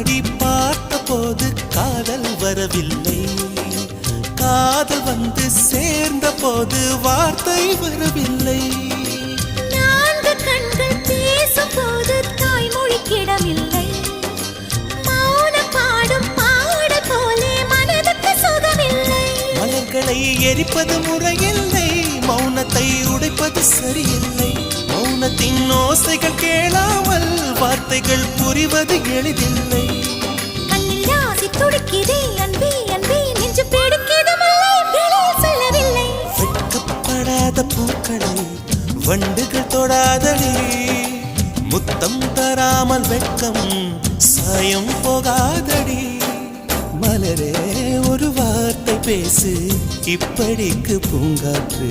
கண்ணாடி பார்த்த போது காதல் வரவில்லை. காதல் வந்து சேர்ந்த போது வார்த்தை வரவில்லை. நான்கு கண்கள் பேசும் போது தாய்மொழி கிடமில்லை மலர்களை எரிப்பது முறையில்லை. மௌனத்தை உடைப்பது சரியில்லை. மௌனத்தின் ஓசைகள் கேளாமல் வார்த்தைகள் புரிவது எளிதில்லை. கண்ணில் ராசி துடிக்குதே அன்பே அன்பே நெஞ்சு பிடிக்குது மல்லை வெளியில் சொல்லவில்லை. வெட்கப்படாத பூக்களை வண்டுகள் தொடாதடி. முத்தம் தராமல் வெட்கம் சாயம் போகாதடி. மலரே ஒரு வார்த்தை பேசு இப்படிக்கு பூங்காற்று.